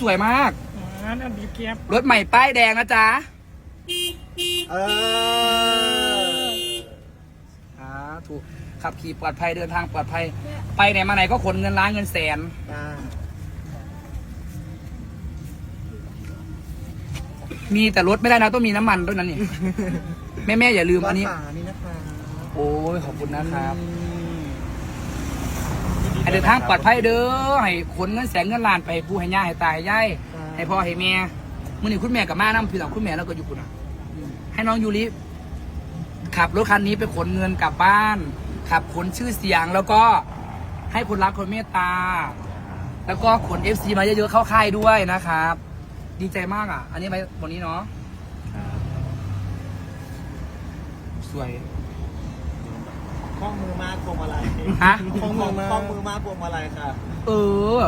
สวยมากอ่านั่นบีบแก๊บรถใหม่ป้ายแดงนะจ๊ะเอออ่าถูกขับขี่ปลอดภัยเดินทางปลอดภัย ไปไหนมาไหนก็ขนเงินล้านเงินแสน จ้ามีแต่รถไม่ได้นะต้องมีน้ำมันด้วยนั่นนี่ แม่แม่ๆอย่าลืมวัอัดนนี้ป่านี่นะคะโอ้ยขอบคุณนะครับ อืม ให้เดินทางปลอดภัยเด้อให้ขนเงินแสนเงินล้านไปให้ผู้ให้ย่าให้ตายให้ย่ายให้พ่อให้แม่มื่อนี้คุณแม่กับม่านั่งพี่หลังคุณแม่แล้วก็อยู่คุณอะให้น้องยูริขับรถคันนี้ไปขนเงินกลับบ้าน ขับขนชื่อเสียงแล้วก็ให้คนรักคนเมตตา แล้วก็ขนเอฟซีมาเยอะๆเข้าค่ายด้วยนะครับ ดีใจมากอะ อันนี้ไปบนนี้เนาะสวย คล้องมือมากพวงมาลัยฮะคล้องมือมากคล้องมือมากพวงมาลัยค่ะเออ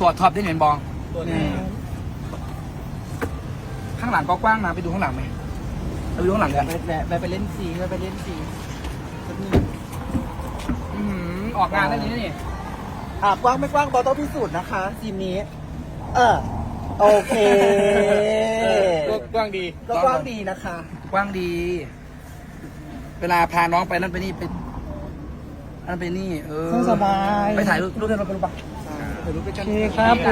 ตัวท็อปได้เหรียญบองตัวนี้ข้างหลังก็กว้างนะไปดูข้างหลังไหมไปดูข้างหลังกันไปแวะไปไปเล่นซีไปไปเล่นซีสักนิดอื้อหือออกงานได้นี้นี่ อะกว้างไม่กว้างบอต้องพิสูจน์นะคะซีมนี้ เออโอเคกว้างดี ก็กว้างดีนะคะ กว้างดี เวลาพาน้องไปนั่นไปนี่ไปนั่นไปนี่ เออสบาย ไปถ่ายรูปรูปเดินรถไปรูปปะถ่ายรูปไปโอกันเคครับผ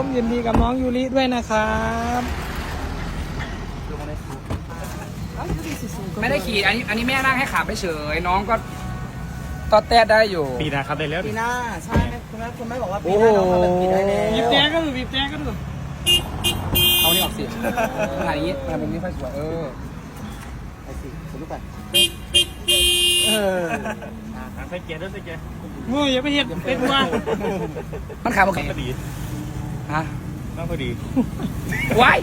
มยินดีกับน้องยูริด้วยนะครับไม่ได้ขี่อันนี้อันนี้แม่นั่งให้ขับไปเฉยน้องก็ตอดแต้ได้อยู่ปีหนะครับได้แล้วปีหน้าใช่คุณแม่คุณแม่บอกว่าปีโอ้หโหน้าน้องทำแบบปีได้แล้วบีบแก๊ก็ดูบีบแก๊ก็ดูเอานี่ออกสิถ่ายอย่างนี้ถ่ายมุมนี้ค่อยสวยเออ ไปสิสนุกไปเออใส่เกียร์ด้วยใส่เกียร์งูอย่าไปเห็ดเป็นว่ามันขาบโอเคพอดีฮะน้องพอดีว้าย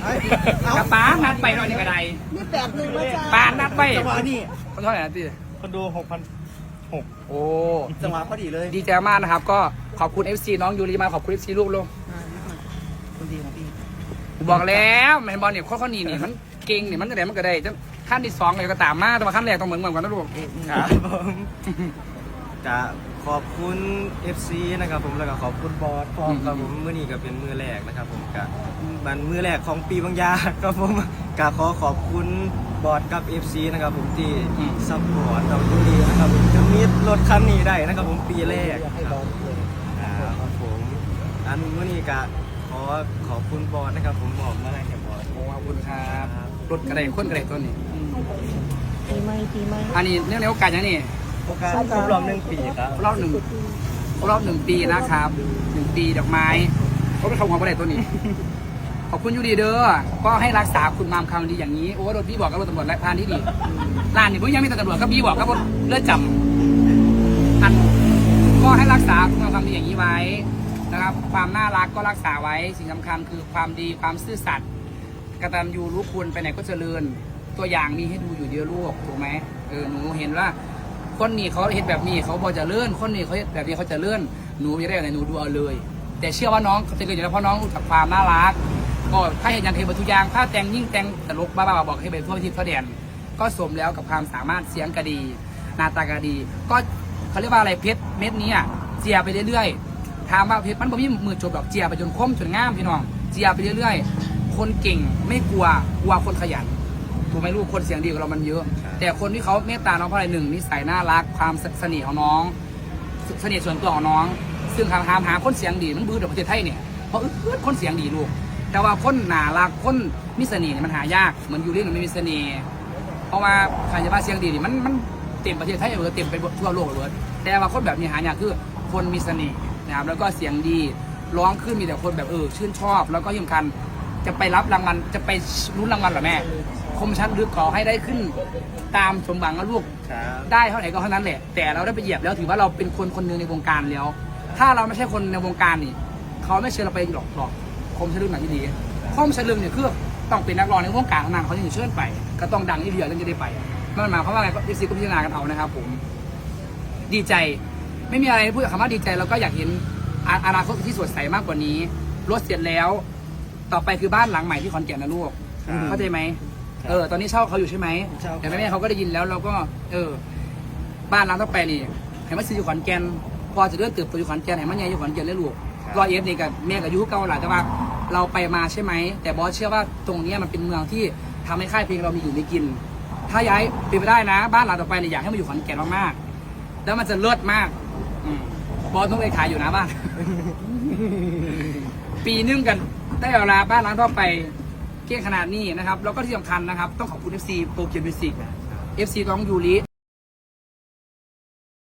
กระป๋านัดไปหน่อยนี่กระไดนี่แปดหนึ่งมาจ้าปานนัดไปจังหวะนี่เขาเท่าไหร่นะพี่คนดูหกพันหกโอ้จังหวะพอดีเลย ดีใจมากนะครับ ก็ขอบคุณ FC น้องยูรีมาขอบคุณ FC ลูกลงอ่านี่ค่ะคนดีของพี่บอกแล้วแมนบอลเนี่ยข้อข้อนี้นี่มันเก่งนี่มันจะได้มันก็ได้จะ ขั้นที่สองเลยก็ตามมาแต่ว่าขั้นแรกต้องเหมือนเหมือนกันนะลูกครับผมจะขอบคุณ FC นะครับผมแล้วก็ขอบคุณบอสพร้อมครับผมมื้อนี้ก็เป็นมื้อแรกนะครับผมกะมันมื้อแรกของปีบางยาครับผมกะขอขอบคุณบอสกับ FC นะครับผมที่ซัพพอร์ตเราดูดีนะครับผมจะมีรถคันนี้ได้นะครับผมปีแรกอยากให้ครับอบสเลยอ่าครับผมอันมื้อนี้กะขอขอบคุณบอสนะครับผมบอกมาได้แค่บอสโอ้ขอบคุณครับ รถกระไดข้นกระไดตัวนี้ ปีใหม่ปีใหม่อันนี้เนื่องในโอกาสอย่างนี้โอกาสครบรอบหนึ่งปีครับรอบหนึ่งรอบหนึ่งปีนะครับหนึ่งปีดอกไม้เขาเป็นคำของกระไดตัวนี้ ขอบคุณยูดีเด้อก็ให้รักษาคุณมามคำดีอย่างนี้โอ้รถพี่บอกกับรถตำรวจและทานที่ดีร้านนี่ผมยังมีแต่ตำรวจก็พี่บอกกับรถเลือดจำอันก็ให้รักษาคุณงามความดีอย่างนี้ไว้นะครับ ความน่ารักก็รักษาไว้สิ่งสำคัญคือความดีความซื่อสัตย์ กตัญญูรู้คุณไปไหนก็เจริญ ตัวอย่างมีให้ดูอยู่เยอะลูกถูกไหมเออหนูเห็นว่า คนนี้เขาเห็นแบบนี้เขาบอจะเลื่อนคนนี้เขาเห็นแบบนี้เขาจะเลื่อนหนูจะได้อะไรหนูดูเอาเลย แต่เชื่อว่าน้องเขาจะเกิดอยู่แล้วเพราะน้องรู้จักความน่ารักก็ถ้าเห็นอย่างเห็นบทุกอย่างถ้าแต่งยิ่งแต่งตลกบ้าๆบอกให้ไปทั่วทิศทั่วแดนก็สมแล้วกับความสามารถเสียงกระดีหน้าตากระดี ก็เขาเรียกว่าอะไรเพชรเม็ดนี้อะเจียไปเรื่อยๆถามว่าเพชรมันบ่มีมือจบดอกเจียไปจนคมจนง่ามพี่น้องเจียไปเรื่อยๆ คนเก่งไม่กลัวกลัวคนขยันถูกไหมลูกคนเสียงดีกว่าเรามันเยอะ แต่คนที่เขาเมตตาน้องเพราะอะไรหนึ่งนิสัยน่ารักความเสน่ห์ของน้องเสน่ห์ส่วนตัวของน้อง ซึ่งหาหาหาคนเสียงดีมันบื้อเดี๋ยวประเทศไทยเนี่ยเพราะอื้อคนเสียงดีลูก แต่ว่าคนน่ารักคนมีเสน่ห์เนี่ยมันหายากเหมือนยูริมันไม่มีเสน่ห์เพราะว่าใครจะว่าเสียงดีนี่มันมันเต็มประเทศไทยเออเต็มไปทั่วโลกเลยเว้ยแต่ว่าคนแบบนี้หายากคือคนมีเสน่ห์นะครับแล้วก็เสียงดีร้องขึ้นมีแต่คนแบบเออชื่นชอบ แล้วก็ที่สำคัญ จะไปรับรางวัลจะไปรุ้นรางวัลเหรอแม่ คมชัดลึกขอให้ได้ขึ้น ตามสมหวังนะลูก ครับได้เท่าไหร่ก็เท่านั้นแหละ แต่เราได้ไปเหยียบแล้วถือว่าเราเป็นคนคนหนึ่งในวงการแล้ว ถ้าเราไม่ใช่คนในวงการนี่เขาไม่เชิญเราไปหรอกหรอกคมชัดลึกหนังที่ดีคมชัดลึกเนี่ยคือต้องเป็นนักร้องในวงการเท่านั้นเขาถึงเชิญไป ก็ต้องดังที่เดียวถึงจะได้ไปนั่นหมายความว่าไงก็ดีซีก็พิจารณากันเอานะครับผม ดีใจไม่มีอะไรพูดกับคำว่าดีใจเราก็อยากเห็นอาอนาคตที่สดใสมากกว่านี้รถเสร็จแล้ว ต่อไปคือบ้านหลังใหม่ที่ขอนแก่นนะลูกครับ เข้าใจไหมเออ ตอนนี้เช่าเขาอยู่ใช่ไหมเช่า แต่แม่ๆเขาก็ได้ยินแล้วเราก็ เออ บ้านหลังต่อไปนี่ให้มันซื้ออยู่ขอนแก่นพอจะเลื่อนเติบโตอยู่ขอนแก่นให้มันใหญ่อยู่ขอนแก่นเลยลูกรอยเอฟนี่กับแม่กับยุคเก่าหลายแต่ว่าเราไปมาใช่ไหมแต่บอสเชื่อว่าตรงเนี้ยมันเป็นเมืองที่ทำให้ค่ายเพลงเรามีอยู่มีกิน ถ้าย้ายเป็นไปได้นะ บ้านหลังต่อไปเนี่ยอยากให้มาอยู่ขอนแก่นมากๆแล้วมันจะเลิศมากอืมบอสต้องไปขายอยู่นะบ้าน ปีนึงกัน ได้เวลาบ้านร้านทั่วไปเก่งขนาดนี้นะครับ แล้วก็ที่สำคัญนะครับ ต้องขอบคุณ FC โปรเกียมิวสิก FC น้องยูริ